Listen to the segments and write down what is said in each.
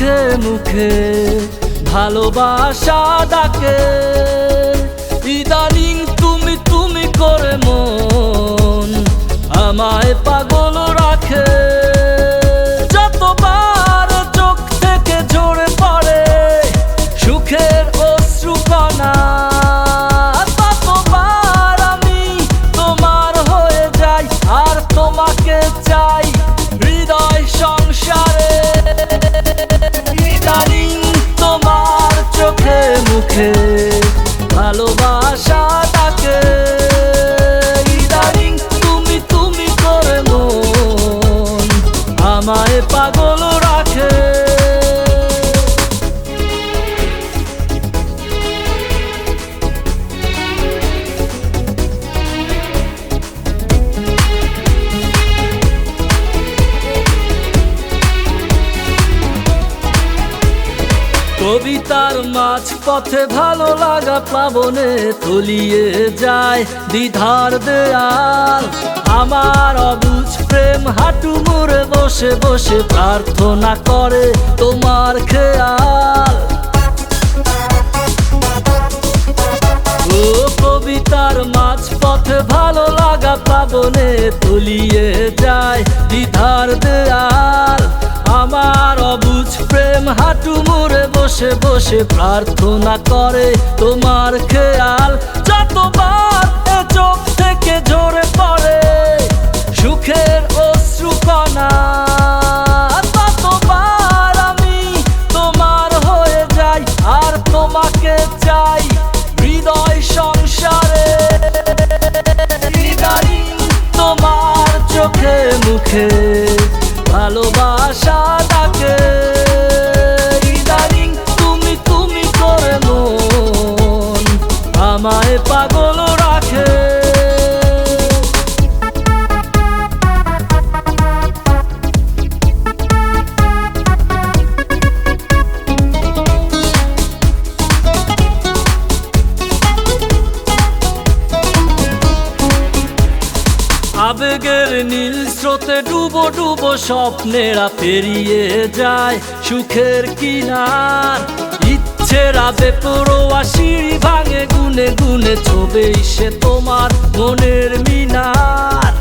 চোখে মুখে ভালোবাসা ডাকে। ইদানিং তুমি তুমি করে মন আমায় পাগল মুখে ভালোবাসা তাকে। ইদারিং তুমি তুমি করে মন। আমায় পাগল কবিতার মাঝ পথে ভালো লাগা প্লাবনে তলিয়ে যায় দ্বিধার দেয়াল। আমার অবুঝ প্রেম হাঁটু মুড়ে বসে বসে প্রার্থনা করে তোমার খেয়াল। ও কবিতার মাঝ পথে ভালো লাগা প্লাবনে তলিয়ে যায় দ্বিধার দেয়াল। আমার অবুঝ প্রেম, হাঁটু মুড়ে বসে বসে প্রার্থনা করে তোমার খেয়াল। যতবার এ চোখ থেকে ঝরে পড়ে, সুখের অশ্রুকণা ততবার আমি তোমার হয়ে যাই আর তোমাকে চাই হৃদয় সংসারে। তোমার চোখে মুখে। ভালোবাসা আবেগের নীল স্রোতে ডুবো ডুবো স্বপ্নেরা পেরিয়ে যায় সুখের কিনার। ইচ্ছেরা বেপরোয়া সিঁড়ি ভাঙে, গুনে গুনে ছবে সে তোমার মনের মিনার।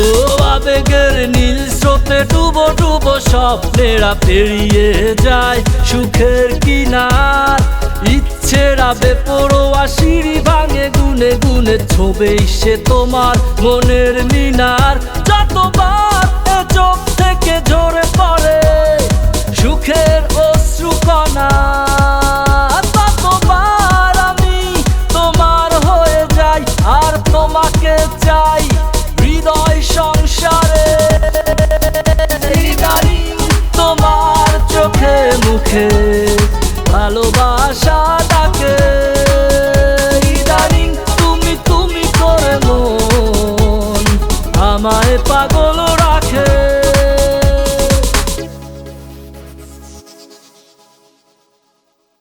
ও আবেগের নীল স্রোতে ডুবো ডুবো স্বপ্নেরা পেরিয়ে যায় সুখের কিনার। ইচ্ছেরা বেপরোয়া সিঁড়ি ভাঙে গুনে গুনে ছবেই সে তোমার মনের মিনার। যতবার